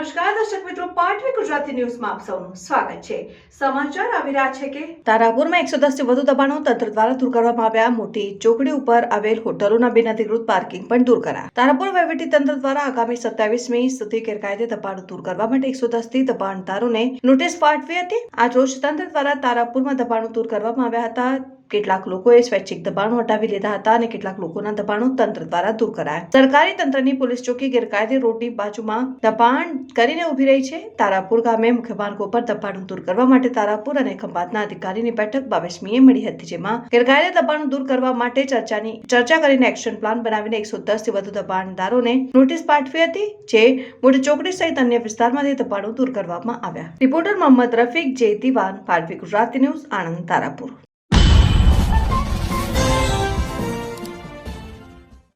નમસ્કાર, દર્શક મિત્રો, પાટવી ગુજરાતી ન્યૂઝમાં આપ સૌનું સ્વાગત છે. સમાચાર આવી રહ્યા છે કે તારાપુરમાં એકસો દસથી વધુ દબાણો તંત્ર દ્વારા દૂર કરવામાં આવ્યા. મોટી ચોકડી ઉપર આવેલ હોટલોના બિનઅધિકૃત પાર્કિંગ પણ દૂર કરાયા. તારાપુર વહીવટી તંત્ર દ્વારા આગામી સત્યાવીસ મે સુધી ગેરકાયદે દબાણો દૂર કરવા માટે એકસો દસથી દબાણદારોને નોટિસ પાઠવી હતી. આ રોજ તંત્ર દ્વારા તારાપુરમાં દબાણો દૂર કરવામાં આવ્યા હતા. કેટલાક લોકોએ સ્વૈચ્છિક દબાણો હટાવી લીધા હતા અને કેટલાક લોકોના દબાણો તંત્ર દ્વારા દૂર કરાયા. સરકારી તંત્રની પોલીસ ચોકી ગેરકાયદે રોડની બાજુમાં દબાણ કરીને ઊભી રહી છે. તારાપુર ગામે મુખ્ય માર્ગો પર દબાણો દૂર કરવા માટે તારાપુર અને ખંભાતના અધિકારીની બેઠક બાવીસમીએ મળી હતી, જેમાં ગેરકાયદે દબાણો દૂર કરવા માટે ચર્ચાની, ચર્ચા કરીને એક્શન પ્લાન બનાવીને એકસો દસથી વધુ દબાણદારોને નોટિસ પાઠવી હતી, જે મોટી ચોકડી સહિત અન્ય વિસ્તારમાંથી દબાણો દૂર કરવામાં આવ્યા. રિપોર્ટર મોહમ્મદ રફીક જે દિવાન પાટવી ગુજરાતી ન્યૂઝ, આણંદ, તારાપુર.